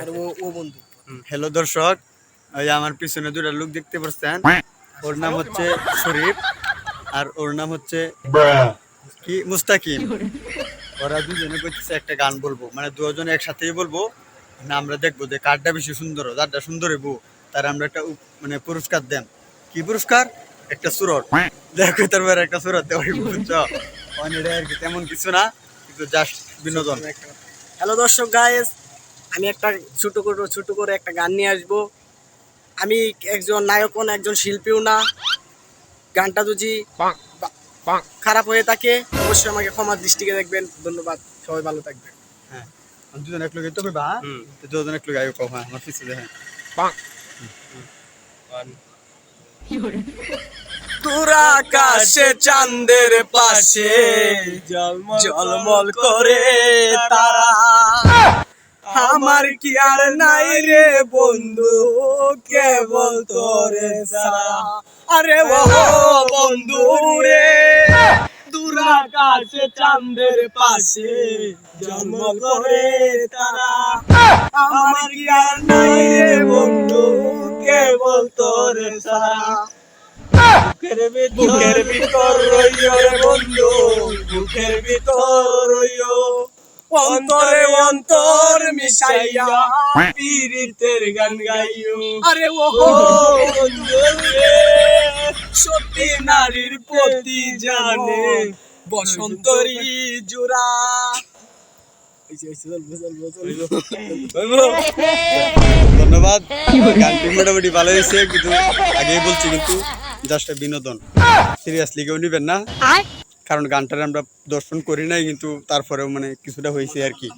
আর ও ও বন্ধু। হ্যালো দর্শক। এই আমার পিছনে দুটা লোক দেখতে পাচ্ছেন ওর নাম হচ্ছে শরীফ আর ওর নাম হচ্ছে কি? মুস্তাকিম। ওরা দুজনে করতেছে একটা গান বলব। মানে দুজন একসাথেই বলব। মানে আমরা দেখব যে কারটা বেশি সুন্দর যারটা সুন্দর হইব তার আমরা একটা মানে পুরস্কার দেন। কি পুরস্কার? একটা সুরট। দেখো তার বাইরে একটা সুরট দেওয়া বুঝছ? অনেক তেমন কিছু না কিন্তু জাস্ট বিনোদন। হ্যালো দর্শক গাইস আমি একটা ছোট করে ছোট করে একটা গান নিয়ে আসব। আমি একজন নায়কও না একজন শিল্পীও না। গানটা যদি বা- খারাপ হয়ে থাকে অবশ্যই আমাকে ক্ষমার দৃষ্টিকে দেখবেন। ধন্যবাদ সবাই ভালো থাকবেন। হ্যাঁ। দুজন এক লোক তো তো দুজন এক লোক আয়ো কও হ্যাঁ আমার দেখেন তোরা আকাশে চাঁদের পাশে জলমল করে তারা। আমার কি আর নাই রে বন্ধু? কেবল তোরে সারা আরে ও বন্ধু রে। দূর আকাশে চাঁদের পাশে জন্ম করে তারা। আমার কি আর নাই রে বন্ধু? কেবল তোরে সারা বুকের ভিতর রইও রে বন্ধু বুকের ভিতর রইও। অন্তরে অন্তর মিশাইয়া পীড়িতের গান গাইও আরে ও রে সত্যি নারীর প্রতি জানে বসন্তরি জোড়া। ধন্যবাদ। গানটি মোটামুটি ভালো হয়েছে কিন্তু আগেই বলছি কিন্তু জাস্ট বিনোদন। সিরিয়াসলি কেউ নিবেন না? কারণ গানটার আমরা দর্শন করি নাই কিন্তু তারপরেও মানে কিছুটা হয়েছে আর কি।